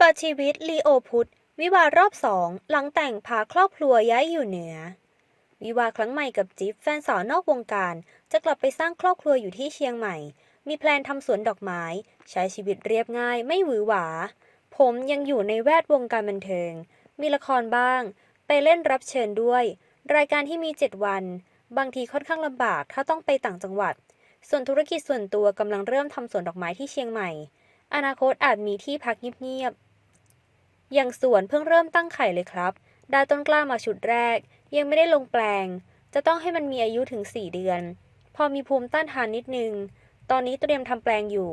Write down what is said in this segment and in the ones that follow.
เปิดชีวิตลีโอพุทธวิวาห์รอบสองหลังแต่งพาครอบครัวย้ายอยู่เหนือ วิวาห์ครั้งใหม่กับจิ๊บแฟนสาวนอกวงการ จะกลับไปสร้างครอบครัวอยู่ที่เชียงใหม่ มีแพลนทำสวนดอกไม้ ใช้ชีวิตเรียบง่าย ไม่หวือหวา ผมยังอยู่ในแวดวงการบันเทิง มีละครบ้าง ไปเล่นรับเชิญด้วย รายการที่มี 7 วัน บางทีค่อนข้างลำบากถ้าต้องไปต่างจังหวัด ส่วนธุรกิจส่วนตัวกำลังเริ่มทำสวนดอกไม้ที่เชียงใหม่ อนาคตอาจมีที่พักเงียบๆ อย่างสวนเพิ่งเริ่มตั้งไข่เลยครับ ได้ต้นกล้ามาชุดแรก ยังไม่ได้ลงแปลง จะต้องให้มันมีอายุถึง 4 เดือน พอมีภูมิต้านทานนิดนึง ตอนนี้เตรียมทำแปลงอยู่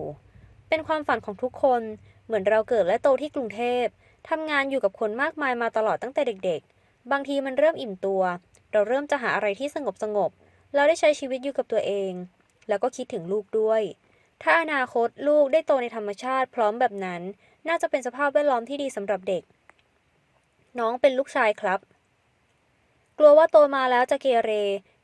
เป็นความฝันของทุกคน เหมือนเราเกิดและโตที่กรุงเทพทำงานอยู่กับคนมากมายมาตลอดตั้งแต่เด็ก ๆ บางทีมันเริ่มอิ่มตัว เราเริ่มจะหาอะไรที่สงบสงบๆเราได้ใช้ชีวิตอยู่กับตัวเอง แล้วก็คิดถึงลูกด้วย ถ้าอนาคตลูกได้โตในธรรมชาติพร้อมแบบนั้น น่าจะเป็นสภาพแวดล้อมที่ดีสำหรับเด็ก น้องเป็นลูกชายครับ กลัวว่าโตมาแล้วจะเกเร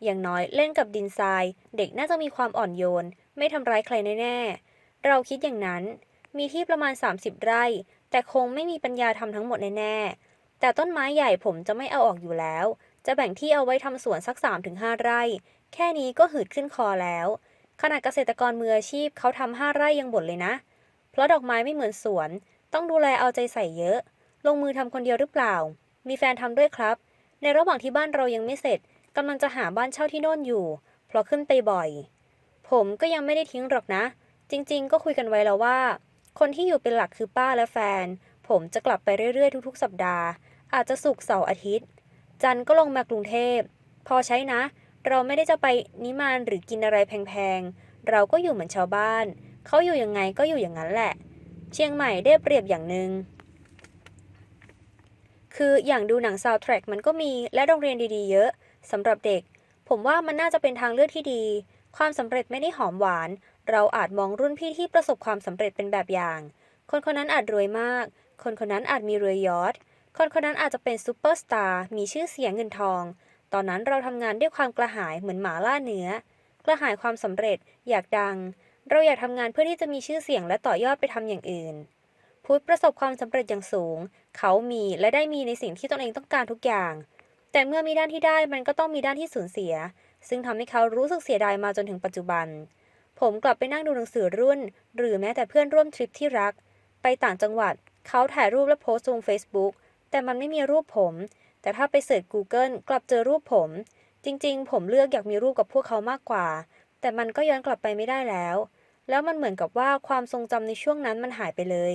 อย่างน้อยเล่นกับดินทราย เด็กน่าจะมีความอ่อนโยน ไม่ทำร้ายใครแน่ๆ เราคิดอย่างนั้น มีที่ประมาณ 30 ไร่ แต่คงไม่มีปัญญาทำทั้งหมดแน่ๆ แต่ต้นไม้ใหญ่ผมจะไม่เอาออกอยู่แล้ว จะแบ่งที่เอาไว้ทำสวนสัก3-5ไร่ แค่นี้ก็หืดขึ้นคอแล้ว ขนาดเกษตรกรมืออาชีพเขาทำห้าไร่ยังบ่นเลยนะ เพราะดอกไม้ไม่เหมือนสวน ต้องดูแลเอาใจใส่เยอะ ลงมือทำคนเดียวหรือเปล่า มีแฟนทำด้วยครับ ในระหว่างที่บ้านเรายังไม่เสร็จกำลังจะหาบ้านเช่าที่โน่นอยู่ เพราะขึ้นไปบ่อย ผมก็ยังไม่ได้ทิ้งหรอกนะ จริง ๆ ก็คุยกันไว้แล้วว่า คนที่อยู่เป็นหลักคือป้าและแฟน ผมจะกลับไปเรื่อย ๆ ทุก ๆ สัปดาห์ อาจจะสุกเสาร์อาทิตย์ จันก็ลงมากรุงเทพ พอใช้นะ เราไม่ได้จะไปนิมานหรือกินอะไรแพงๆ เราก็อยู่เหมือนชาวบ้าน เขาอยู่ยังไงก็อยู่อย่างนั้นแหละ เชียงใหม่ได้เปรียบอย่างหนึ่ง คืออย่างดูหนังซาวด์แทร็กมันก็มีและโรงเรียนดีๆ เยอะสำหรับเด็ก ผมว่ามันน่าจะเป็นทางเลือกที่ดี ความสำเร็จไม่ได้หอมหวาน เราอาจมองรุ่นพี่ที่ประสบความสำเร็จเป็นแบบอย่าง คนคนนั้นอาจรวยมาก คนคนนั้นอาจมีเรือยอทคนคนนั้นอาจจะเป็นซูเปอร์สตาร์มีชื่อเสียงเงินทอง ตอนนั้นเราทำงานด้วยความกระหายเหมือนหมาล่าเนื้อ กระหายความสำเร็จ อยากดัง เราอยากทำงานเพื่อที่จะมีชื่อเสียงและต่อยอดไปทำอย่างอื่น พุทธประสบความสำเร็จอย่างสูง เขามีและได้มีในสิ่งที่ตนเองต้องการทุกอย่าง แต่เมื่อมีด้านที่ได้มันก็ต้องมีด้านที่สูญเสีย ซึ่งทำให้เขารู้สึกเสียดายมาจนถึงปัจจุบัน ผมกลับไปนั่งดูหนังสือรุ่น หรือแม้แต่เพื่อนร่วมทริปที่รัก ไปต่างจังหวัด เขาถ่ายรูปและโพสต์ลง Facebook แต่มันไม่มีรูปผม แต่ถ้าไปเสิร์ช Google กลับเจอรูปผม จริงๆ ผมเลือกอยากมีรูปกับพวกเขามากกว่า แต่มันก็ย้อนกลับไปไม่ได้แล้ว แล้วมันเหมือนกับว่าความทรงจำในช่วงนั้นมันหายไปเลย